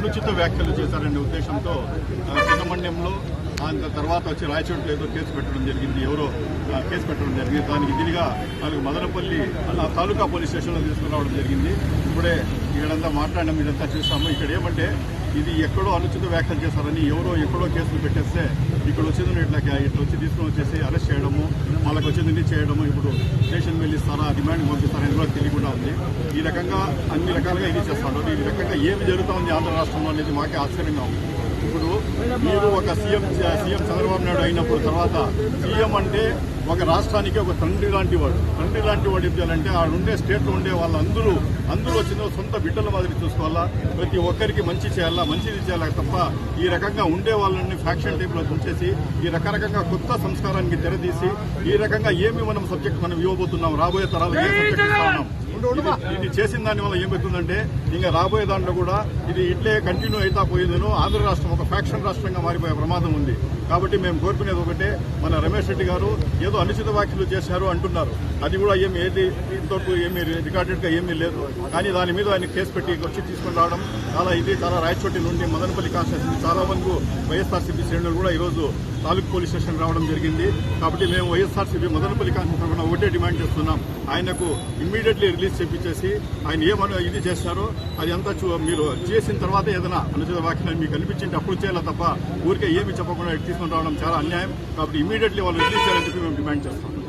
అనుచిత వ్యాఖ్యలు చేశారనే ఉద్దేశంతో సుబ్రహ్మణ్యంలో ఆ తర్వాత వచ్చి రాయచోట్లో ఏదో కేసు పెట్టడం జరిగింది ఎవరో కేసు పెట్టడం జరిగింది. దానికి ఇదిగా వాళ్ళకి మదనపల్లి తాలూకా పోలీస్ స్టేషన్లో తీసుకురావడం జరిగింది. ఇప్పుడే ఇక్కడంతా మాట్లాడడం ఇదంతా చూసాము. ఇక్కడ ఏమంటే ఇది ఎక్కడో అనుచిత వ్యాఖ్యలు చేశారని ఎవరో ఎక్కడో కేసులు పెట్టేస్తే ఇక్కడ వచ్చిందని ఇట్లా ఇట్లా వచ్చి తీసుకుని వచ్చేసి అరెస్ట్ చేయడము వాళ్ళకి వచ్చిందని చేయడము ఇప్పుడు స్టేషన్ వెళ్ళిస్తారా డిమాండ్ పంపిస్తారా ఇందులో తెలియకుండా ఉంది. ఈ రకంగా అన్ని రకాలుగా ఇది చేస్తాడు. ఈ రకంగా ఏమి జరుగుతోంది ఆంధ్ర రాష్ట్రంలో అనేది మాకే ఆశ్చర్యంగా ఉంది. ఇప్పుడు మీరు ఒక సీఎం సీఎం చంద్రబాబు నాయుడు అయినప్పుడు తర్వాత సీఎం అంటే ఒక రాష్ట్రానికి ఒక తండ్రి లాంటి వాడు. తండ్రి లాంటి వాడు ఏం చేయాలంటే ఆ ఉండే స్టేట్లో ఉండే వాళ్ళందరూ అందరూ వచ్చిన సొంత బిడ్డల మాదిరి చూసుకోవాలా? ప్రతి ఒక్కరికి మంచి చేయాలా మంచిది చేయాలా తప్ప ఈ రకంగా ఉండే వాళ్ళని ఫ్యాక్షన్ టైప్లో ఉంచేసి ఈ రకరకంగా కొత్త సంస్కారానికి తెరదీసి ఈ రకంగా ఏమి మనం సబ్జెక్ట్ మనం ఇవ్వబోతున్నాం రాబోయే తరాలు ఏ సబ్జెక్ట్ ఇస్తా ఉన్నాం ఇది- చేసిన దాని వల్ల ఏమవుతుందంటే ఇంకా రాబోయే దాంట్లో కూడా ఇది ఇట్లే కంటిన్యూ అవుతా పోయిందనో ఆంధ్ర రాష్ట్రం ఒక ఫ్యాక్షన్ రాష్ట్రంగా మారిపోయే ప్రమాదం ఉంది. కాబట్టి మేము కోరుకునేది ఒకటే మన రమేష్ రెడ్డి గారు ఏదో అనుచిత వ్యాఖ్యలు చేశారు అంటున్నారు. అది కూడా ఏమి ఏది ఇంతవరకు ఏమి రికార్డెడ్గా ఏమీ లేదు. కానీ దాని మీద ఆయన కేసు పెట్టి వచ్చి తీసుకుని రావడం చాలా ఇది చాలా రాయచోటి నుండి మదనపల్లి కాన్స్టిట్యూషన్ చాలా మంది వైఎస్ఆర్సీపీ శ్రేణులు కూడా ఈరోజు తాలూకు పోలీస్ స్టేషన్ రావడం జరిగింది. కాబట్టి మేము వైఎస్ఆర్సీపీ మదనపల్లి కాన్స్టిట్యూషన్ ఒకటే డిమాండ్ చేస్తున్నాం. ఆయనకు ఇమ్మీడియట్లీ రిలీజ్ చేపించేసి ఆయన ఏమను ఇది చేస్తారో అది అంతా చూ- మీరు చేసిన తర్వాత ఏదైనా అనుచిత వ్యాఖ్యలు మీకు అనిపించింటే అప్పుడు చేయాలి తప్ప ఊరికే ఏమి చెప్పకుండా తీసుకొని రావడం చాలా అన్యాయం. కాబట్టి ఇమ్మీడియట్లీ వాళ్ళు రిలీజ్ చేయాలని చెప్పి మేము డిమాండ్ చేస్తాం.